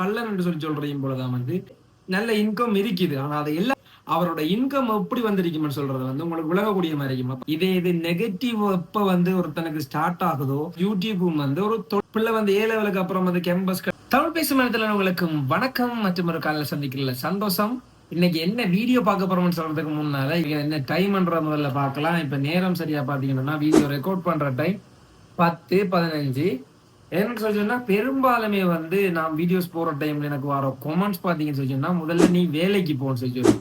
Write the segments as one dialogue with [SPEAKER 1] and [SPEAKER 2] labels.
[SPEAKER 1] கள்ளன் என்று சொல்லி சொல்றையும் போலதான் வந்து நல்ல இன்கம் இருக்குது. ஆனா அதை எல்லாம் அவரோட இன்கம் எப்படி வந்திருக்கும்னு சொல்றது வந்து உங்களுக்கு விலகக்கூடிய மாதிரி இருக்கும்? இதே இது நெகட்டிவ் எப்ப வந்து ஒருத்தனுக்கு ஸ்டார்ட் ஆகுதோ யூடியூபும் வந்து ஒரு பிள்ளை வந்து ஏ லெவலுக்கு அப்புறம் வந்து கேம்பஸ் தமிழ் பேசும் இடத்துல உங்களுக்கு வணக்கம். மற்றும் ஒரு காலையில் சந்திக்கல சந்தோஷம். இன்னைக்கு என்ன வீடியோ பார்க்க போறோம்னு சொல்றதுக்கு முன்னால என்ன டைம்ன்ற முதல்ல பார்க்கலாம். இப்ப நேரம் சரியா பாத்தீங்கன்னா வீடியோ ரெக்கார்ட் பண்ற டைம் பத்து பதினஞ்சு. என்னன்னு சொல்லி சொன்னா பெரும்பாலுமே வந்து நான் வீடியோஸ் போற டைம்ல எனக்கு வர கொமெண்ட்ஸ் பாத்தீங்கன்னு சொல்லி சொன்னா முதல்ல நீ வேலைக்கு போன்னு சொல்லி சொல்லு.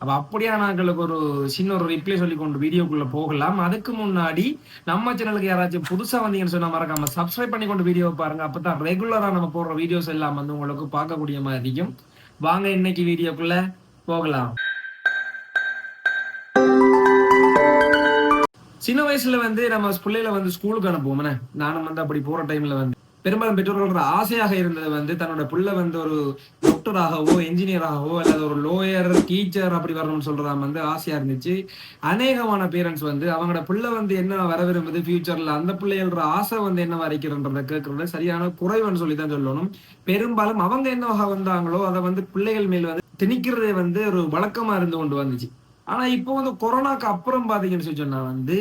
[SPEAKER 1] அப்ப அப்படியே நாங்களுக்கு ஒரு சின்ன ஒரு ரிப்ளை சொல்லி கொண்டு வீடியோக்குள்ள போகலாம். அதுக்கு முன்னாடி நம்ம சேனலுக்கு யாராச்சும் புதுசா வந்தீங்கன்னு சொன்னா மறக்காம சப்ஸ்கிரைப் பண்ணி கொண்டு வீடியோ பாருங்க. அப்பதான் ரெகுலரா நம்ம போடுற வீடியோஸ் எல்லாம் வந்து உங்களுக்கு பார்க்கக்கூடிய மாதிரி இருக்கும். வாங்க இன்னைக்கு வீடியோக்குள்ள போகலாம். சின்ன வயசுல வந்து நம்ம பிள்ளைகளை வந்து ஸ்கூலுக்கு அனுப்புவோம்னே நானும் வந்து அப்படி போற டைம்ல வந்து பெரும்பாலும் பெற்றோர்களோட ஆசையாக இருந்தது வந்து தன்னோட பிள்ளை வந்து ஒரு டாக்டராகவோ என்ஜினியராகவோ அல்லது ஒரு லோயர் டீச்சர் அப்படி வரணும்னு சொல்றதா வந்து ஆசையா இருந்துச்சு. அநேகமான பேரண்ட்ஸ் வந்து அவங்களோட பிள்ளை வந்து என்ன வர விரும்புது ஃபியூச்சர்ல அந்த பிள்ளைகளோட ஆசை வந்து என்ன வரைக்கிறன்றத கேட்கறது சரியான குறைவுன்னு சொல்லி தான் சொல்லணும். பெரும்பாலும் அவங்க என்னவாக வந்தாங்களோ அதை வந்து பிள்ளைகள் மேல் வந்து திணிக்கிறதே வந்து ஒரு வழக்கமா இருந்து கொண்டு வந்துச்சு. ஆனா இப்போ வந்து கொரோனாக்கு அப்புறம் பாத்தீங்கன்னு சொல்லி சொன்னா வந்து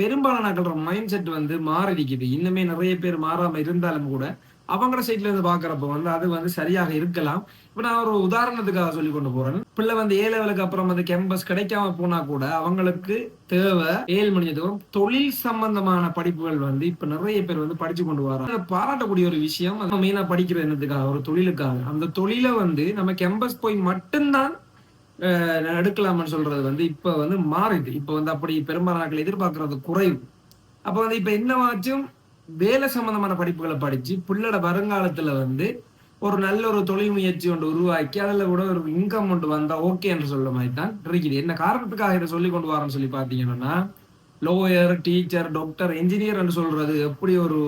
[SPEAKER 1] பெரும்பாலான மைண்ட் செட் வந்து மாறி இன்னுமே நிறைய பேர் மாறாம இருந்தாலும் கூட அவங்களோட சைட்ல இருந்து பாக்குறப்ப வந்து அது வந்து சரியாக இருக்கலாம். இப்ப நான் ஒரு உதாரணத்துக்காக சொல்லி கொண்டு போறேன். பிள்ளை வந்து ஏ லெவலுக்கு அப்புறம் வந்து கேம்பஸ் கிடைக்காம போனா கூட அவங்களுக்கு தேவை ஏழு மணிக்கு தொழில் சம்பந்தமான படிப்புகள் வந்து இப்ப நிறைய பேர் வந்து படிச்சு கொண்டு வராங்க. பாராட்டக்கூடிய ஒரு விஷயம் மெயினா படிக்கிற என்னத்துக்காக? ஒரு தொழிலுக்காக. அந்த தொழிலை வந்து நம்ம கேம்பஸ் போய் மட்டும்தான் எடுக்கலாம்னு சொல்றது வந்து இப்ப வந்து மாறிது இப்ப வந்து அப்படி பெரும்பாலான எதிர்பார்க்கறது குறைவு. அப்ப வந்து இப்ப என்னவாச்சும் வேலை சம்பந்தமான படிப்புகளை படிச்சு பிள்ளோட வருங்காலத்துல வந்து ஒரு நல்ல ஒரு தொழில் முயற்சி ஒன்று உருவாக்கி அதுல கூட ஒரு இன்கம் ஒன்று வந்தா ஓகே என்று சொல்ற மாதிரி தான் இருக்குது. என்ன காரணத்துக்காக இதை சொல்லி கொண்டு வரேன்னு சொல்லி பாத்தீங்கன்னா லோயர் டீச்சர் டாக்டர் என்ஜினியர் என்று சொல்றது எப்படி ஒரு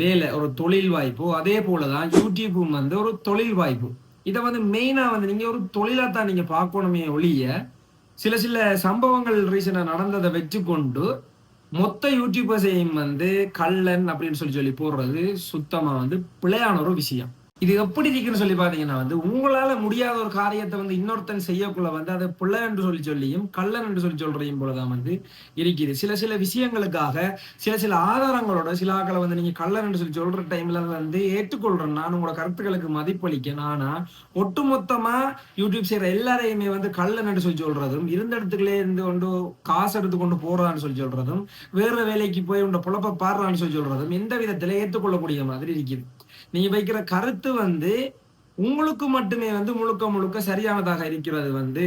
[SPEAKER 1] வேலை ஒரு தொழில் வாய்ப்போ. அதே போலதான் யூடியூப்பும் வந்து ஒரு தொழில் வாய்ப்பு. இதை வந்து மெயினா வந்து நீங்க ஒரு தொழிலா தான் நீங்க பார்க்கணுமே ஒழிய சில சில சம்பவங்கள் ரீசெண்டாக நடந்ததை வச்சுக்கொண்டு மொத்த யூடியூபர்ஸையும் வந்து கள்ளன் அப்படின்னு சொல்லி சொல்லி போடுறது சுத்தமா வந்து பிழையான ஒரு விஷயம். இது எப்படி இருக்குன்னு சொல்லி பாத்தீங்கன்னா வந்து உங்களால முடியாத ஒரு காரியத்தை வந்து இன்னொருத்தன் செய்யக்குள்ள வந்து அதை பிள்ளை என்று சொல்லி சொல்லியும் கள்ளன் என்று சொல்லி சொல்றையும் போலதான் வந்து இருக்குது. சில சில விஷயங்களுக்காக சில சில ஆதாரங்களோட சில ஆக்களை வந்து நீங்க கள்ளன் என்று சொல்லி சொல்ற டைம்ல வந்து ஏற்றுக்கொள்றேன். நான் உங்களோட கருத்துக்களுக்கு மதிப்பளிக்கேன் ஆனா ஒட்டுமொத்தமா யூடியூப் செய்யற எல்லாரையுமே வந்து கள்ளன் என்று சொல்லி சொல்றதும் இருந்த இடத்துக்குள்ளே இருந்து கொண்டு காசு எடுத்து கொண்டு போறான்னு சொல்லி சொல்றதும் வேற வேலைக்கு போய் உண்ட புழப்ப பாடுறான்னு சொல்லி சொல்றதும் எந்த விதத்துல ஏற்றுக்கொள்ளக்கூடிய மாதிரி இருக்குது. நீங்க வைக்கிற கருத்து வந்து உங்களுக்கு மட்டுமே வந்து முழுக்க முழுக்க சரியானதாக இருக்கிறது வந்து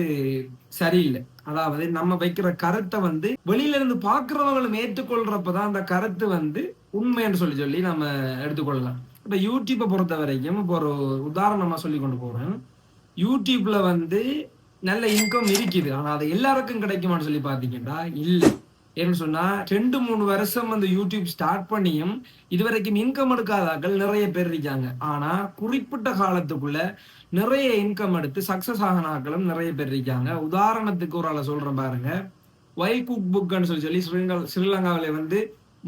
[SPEAKER 1] சரியில்லை. அதாவது நம்ம வைக்கிற கருத்தை வந்து வெளியில இருந்து பாக்குறவங்களும் ஏற்றுக்கொள்றப்பதான் அந்த கருத்து வந்து உண்மைன்னு சொல்லி சொல்லி நம்ம எடுத்துக்கொள்ளலாம். இப்ப யூடியூப்பை பொறுத்த வரைக்கும் இப்போ ஒரு உதாரணமா சொல்லி கொண்டு போறேன். யூடியூப்ல வந்து நல்ல இன்கம் இருக்குது. ஆனா அது எல்லாருக்கும் கிடைக்குமான்னு சொல்லி பாத்தீங்கன்னா இல்ல. ஏன்னு சொன்னா ரெண்டு மூணு வருஷம் அந்த யூடியூப் ஸ்டார்ட் பண்ணியும் இதுவரைக்கும் இன்கம் எடுக்காதாக்கள் நிறைய பேர் இருக்காங்க. ஆனா குறிப்பிட்ட காலத்துக்குள்ள நிறைய இன்கம் எடுத்து சக்சஸ் ஆகினாக்களும் நிறைய பேர் இருக்காங்க. உதாரணத்துக்கு ஒரு ஆளை சொல்றேன் பாருங்க. வைல்ட் குக் புக்னு சொல்லி சொல்லி ஸ்ரீலங்கா ஸ்ரீலங்காவில வந்து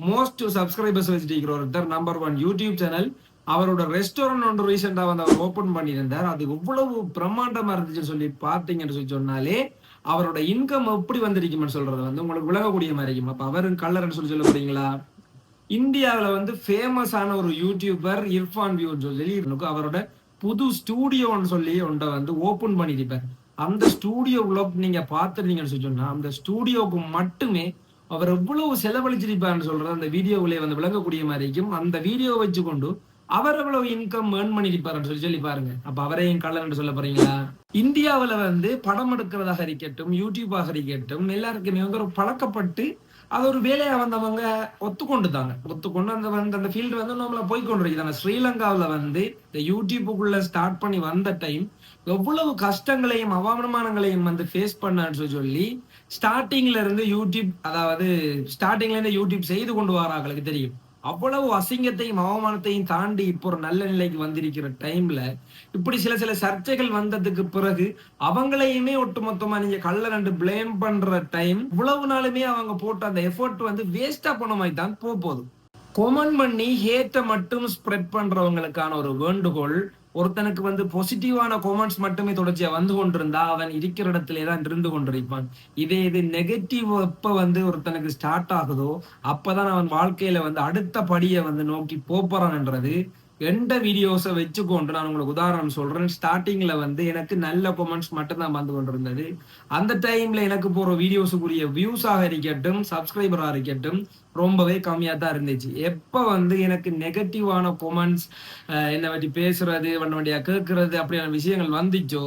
[SPEAKER 1] மோஸ்ட் சப்ஸ்கிரைபர்ஸ் வச்சுட்டு ஒருத்தர் நம்பர் ஒன் யூடியூப் சேனல் அவரோட ரெஸ்டாரண்ட் ஒன்று ரீசெண்டா வந்து அவர் ஓபன் பண்ணியிருந்தார். அது எவ்வளவு பிரம்மாண்டமா இருந்துச்சுன்னு சொல்லி பார்த்தீங்கன்னு சொல்லி சொன்னாலே அவரோட இன்கம் எப்படி வந்திருக்கும்னு சொல்றது வந்து உங்களுக்கு விலகக்கூடிய மாதிரி இருக்கும்? அப்ப அவரும் கல்லர்னு சொல்லி சொல்ல போறீங்களா இந்தியாவுல வந்து ஃபேமஸான ஒரு யூடியூபர் இர்ஃபான் வியூன்னு சொல்லி அவரோட புது ஸ்டூடியோன்னு சொல்லி ஒன்றை வந்து ஓபன் பண்ணியிருப்பார். அந்த ஸ்டூடியோக்குள்ள நீங்க பார்த்துருந்தீங்கன்னு சொல்லி சொன்னா அந்த ஸ்டூடியோக்கு மட்டுமே அவர் எவ்வளவு செலவழிச்சிருப்பார்னு சொல்றது அந்த வீடியோவிலே வந்து விளங்கக்கூடிய மாதிரி இருக்கும். அந்த வீடியோ வச்சு கொண்டு அவர் எவ்வளவு இன்கம் ஏர்ன் பண்ணிருப்பாருன்னு சொல்லி சொல்லி பாருங்க. அப்ப அவரையும் கள்ளன்னு சொல்ல போறீங்களா? இந்தியாவில் வந்து படம் எடுக்கிறதாக இருக்கட்டும் யூடியூபாக இருக்கட்டும் எல்லாருக்குமே வந்து ஒரு பழக்கப்பட்டு அது ஒரு வேலையா வந்தவங்க ஒத்துக்கொண்டுதாங்க. ஒத்துக்கொண்டு அந்த வந்து அந்த ஃபீல்டு வந்து நம்மள போய் ஸ்ரீலங்காவில் வந்து இந்த யூடியூப்புக்குள்ள ஸ்டார்ட் பண்ணி வந்த டைம் எவ்வளவு கஷ்டங்களையும் அவமானங்களையும் வந்து ஃபேஸ் பண்ணான்னு சொல்லி சொல்லி ஸ்டார்டிங்ல இருந்து யூடியூப் அதாவது ஸ்டார்டிங்ல இருந்து யூடியூப் செய்து கொண்டு வராங்களுக்கு தெரியும். அவ்வளவு அசிங்கத்தையும் அவமானத்தையும் தாண்டி இப்போ ஒரு நல்ல நிலைக்கு வந்திருக்கிற டைம்ல இப்படி சில சில சர்ச்சைகள் வந்ததுக்கு பிறகு அவங்களையுமே ஒட்டுமொத்தமா நீங்க கள்ள ரெண்டு பிளேம் பண்ற டைம் இவ்வளவு நாளுமே அவங்க போட்ட அந்த எஃபர்ட் வந்து வேஸ்டா போன மாதிரி தான் போக போகுது. கொமன் பண்ணி ஹேட்டை மட்டும் ஸ்ப்ரெட் பண்றவங்களுக்கான ஒரு வேண்டுகோள் ஒருத்தனுக்கு வந்து பாசிட்டிவான கொமெண்ட்ஸ் மட்டுமே தொடர்ச்சியா வந்து கொண்டிருந்தா அவன் இருக்கிற இடத்திலே தான் இருந்து கொண்டிருப்பான். இதே இது நெகட்டிவ் எப்ப வந்து ஒருத்தனுக்கு ஸ்டார்ட் ஆகுதோ அப்பதான் அவன் வாழ்க்கையில வந்து அடுத்த படியை வந்து நோக்கி போறான்ன்றது எந்த வீடியோஸை வச்சுக்கொண்டு நான் உங்களுக்கு உதாரணம் சொல்றேன். ஸ்டார்டிங்ல வந்து எனக்கு நல்ல கொமெண்ட்ஸ் மட்டும்தான் வந்து கொண்டிருந்தது. அந்த டைம்ல எனக்கு போற வீடியோஸுக்குரிய வியூஸாக இருக்கட்டும் சப்ஸ்கிரைபராக இருக்கட்டும் ரொம்பவே கம்மியா தான் இருந்துச்சு. எப்ப வந்து எனக்கு நெகட்டிவான கொமெண்ட்ஸ் என்னை பற்றி பேசுறது வண்ட வண்டியா கேட்கறது அப்படியான விஷயங்கள் வந்துச்சோ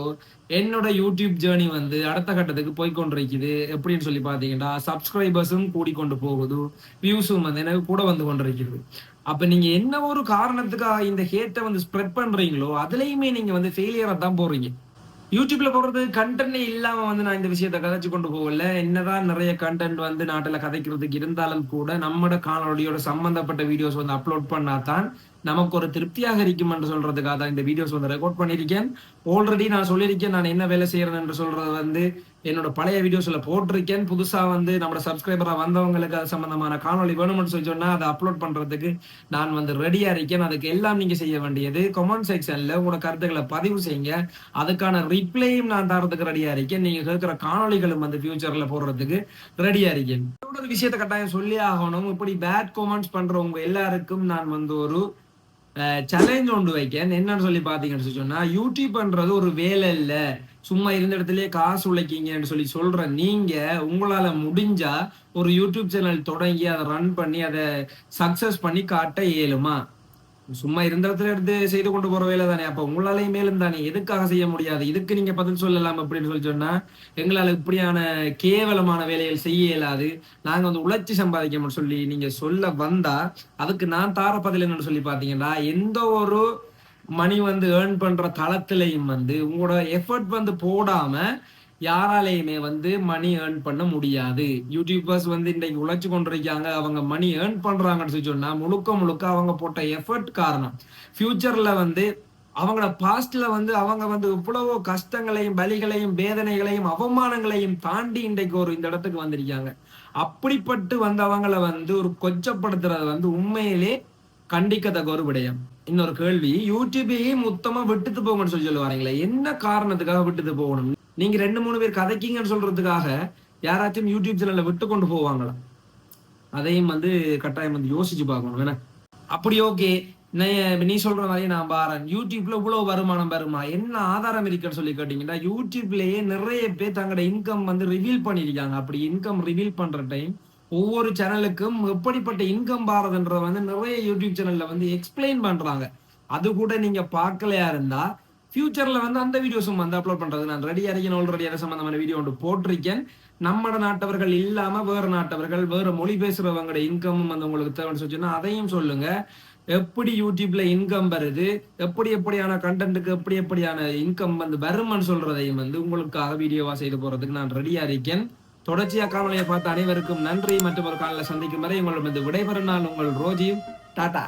[SPEAKER 1] என்னோட யூடியூப் ஜேர்னி வந்து அடுத்த கட்டத்துக்கு போய் கொண்டிருக்குது எப்படின்னு சொல்லி பாத்தீங்கன்னா சப்ஸ்கிரைபர்ஸும் கூடிக்கொண்டு போகுது வியூஸும் வந்து எனக்கு கூட வந்து கொண்டிருக்கிறது அப்ப நீங்க என்ன ஒரு காரணத்துக்காக இந்த ஹேட்டை வந்து ஸ்ப்ரெட் பண்றீங்களோ அதுலயுமே நீங்க வந்து ஃபெயிலியரா தான் போறீங்க யூடியூப்ல போடுறது கண்டென்ட் இல்லாம வந்து நான் இந்த விஷயத்த கதைச்சு கொண்டு போகல. என்னதான் நிறைய கண்டென்ட் வந்து நாட்டுல கதைக்கிறதுக்கு இருந்தாலும் கூட நம்மட காணொலியோட சம்பந்தப்பட்ட வீடியோஸ் வந்து அப்லோட் பண்ணாதான் நமக்கு ஒரு திருப்தியாக இருக்கும் என்று சொல்றதுக்காக தான் இந்த வீடியோஸ் வந்து ரெக்கார்ட் பண்ணியிருக்கேன். ஆல்ரெடி நான் சொல்லியிருக்கேன் நான் என்ன வேலை செய்யறேன் என்று சொல்றது வந்து என்னோட பழைய வீடியோஸ்ல போட்டிருக்கேன். புதுசா வந்து நம்ம சப்ஸ்கிரைபரா வந்தவங்களுக்கு அது சம்பந்தமான காணொலி வேணும்னு சொல்லி சொன்னா அதை அப்லோட் பண்றதுக்கு நான் வந்து ரெடியா இருக்கேன். அதுக்கு எல்லாம் நீங்க செய்ய வேண்டியது கமெண்ட் செக்ஷன்ல உங்களோட கருத்துக்களை பதிவு செய்யுங்க. அதுக்கான ரிப்ளையும் நான் தரதுக்கு ரெடியா இருக்கேன். நீங்க கேட்கிற காணொலிகளும் வந்து ஃபியூச்சர்ல போடுறதுக்கு ரெடியா இருக்கேன். ஒரு விஷயத்தை கட்டாயம் சொல்லி ஆகணும். இப்படி பேட் கமெண்ட்ஸ் பண்றவங்க எல்லாருக்கும் நான் வந்து ஒரு சேலஞ்ச் ஒன்று வைக்கேன். என்னன்னு சொல்லி பார்த்தீங்கன்னு சொன்னா யூடியூப்ன்றது ஒரு வேலை இல்ல. சும்மா இருந்த இடத்துலயே காசு உழைக்கீங்கன்னு சொல்லி சொல்ற நீங்க உங்களால முடிஞ்சா ஒரு யூடியூப் சேனல் தொடங்கி அதை ரன் பண்ணி அதை சக்சஸ் பண்ணி காட்ட இயலுமா? சும்மா இருந்த இடத்துல எடுத்து செய்து கொண்டு போற வேலை தானே. அப்ப உங்களாலையும் மேலும் தானே. எதுக்காக செய்ய முடியாது? இதுக்கு நீங்க பதில் சொல்லலாம் அப்படின்னு சொல்லி சொன்னா எங்களால இப்படியான கேவலமான வேலைகள் செய்ய இயலாது. நாங்க வந்து உழைச்சி சம்பாதிக்கணும்னு சொல்லி நீங்க சொல்ல வந்தா அதுக்கு நான் தார பதில் என்னன்னு சொல்லி பாத்தீங்கன்னா எந்த ஒரு மணி வந்து ஏர்ன் பண்ற தளத்திலையும் வந்து உங்களோட எஃபர்ட் வந்து போடாம யாராலையுமே வந்து மணி ஏர்ன் பண்ண முடியாது. யூடியூபர்ஸ் வந்து இன்றைக்கு உழைச்சு கொண்டிருக்காங்க அவங்க மணி ஏர்ன் பண்றாங்கன்னு சொல்லி சொன்னா முழுக்க முழுக்க அவங்க போட்ட எஃபர்ட் காரணம். ஃபியூச்சர்ல வந்து அவங்களோட பாஸ்ட்ல வந்து அவங்க வந்து இவ்வளவோ கஷ்டங்களையும் பலிகளையும் வேதனைகளையும் அவமானங்களையும் தாண்டி இன்றைக்கு ஒரு இந்த இடத்துக்கு வந்திருக்காங்க. அப்படிப்பட்டு வந்தவங்களை வந்து ஒரு கொச்சப்படுத்துறது வந்து உண்மையிலே கண்டிக்கத்தக்க ஒரு விடயம். இன்னொரு கேள்வி யூடியூபையே மொத்தமா விட்டுட்டு போங்கன்னு சொல்லி சொல்லுவாருங்களே என்ன காரணத்துக்காக விட்டுட்டு போகணும்? நீங்க ரெண்டு மூணு பேர் கதைக்கீங்கன்னு சொல்றதுக்காக யாராச்சும் யூடியூப் சேனல்ல விட்டு கொண்டு போவாங்களா? அதையும் வந்து கட்டாயம் வந்து யோசிச்சு பார்க்கணும். வேணா அப்படி ஓகே. நீ சொல்ற மாதிரி நான் பாறேன். யூடியூப்ல இவ்வளவு வருமானம் வருமா? என்ன ஆதாரம் இருக்குன்னு சொல்லி கேட்டீங்கன்னா யூடியூப்லயே நிறைய பேர் தங்களோட இன்கம் வந்து ரிவீல் பண்ணிருக்காங்க அப்படி இன்கம் ரிவீல் பண்ற டைம் ஒவ்வொரு சேனலுக்கும் எப்படிப்பட்ட இன்கம் பாரதுன்றத வந்து நிறைய யூடியூப் சேனல்ல வந்து எக்ஸ்பிளைன் பண்றாங்க. அது கூட நீங்க பார்க்கலையா இருந்தா ஃபியூச்சரில் வந்து அந்த வீடியோஸும் வந்து அப்லோட் பண்ணுறது நான் ரெடி இருக்கேன் ஆல்ரெடி அதை சம்மந்தமான வீடியோ ஒன்று போட்டிருக்கேன். நம்ம நாட்டவர்கள் இல்லாமல் வேற நாட்டவர்கள் வேறு மொழி பேசுகிறவங்களோட இன்கமும் வந்து உங்களுக்கு தேவைன்னு சொல்லிச்சுன்னா அதையும் சொல்லுங்கள் எப்படி யூடியூப்ல இன்கம் வருது எப்படி எப்படியான கண்டென்ட்டுக்கு எப்படி எப்படியான இன்கம் வந்து வருமானு சொல்றதையும் வந்து உங்களுக்காக வீடியோவா செய்து போறதுக்கு நான் ரெடியா இருக்கேன். தொடர்ச்சியா காணொலியை பார்த்த அனைவருக்கும் நன்றி. மற்றும் ஒரு காலையில் சந்திக்கும் வரை உங்களிடம் விடைபெறும் நான் உங்கள் ரோஜியும். டாடா.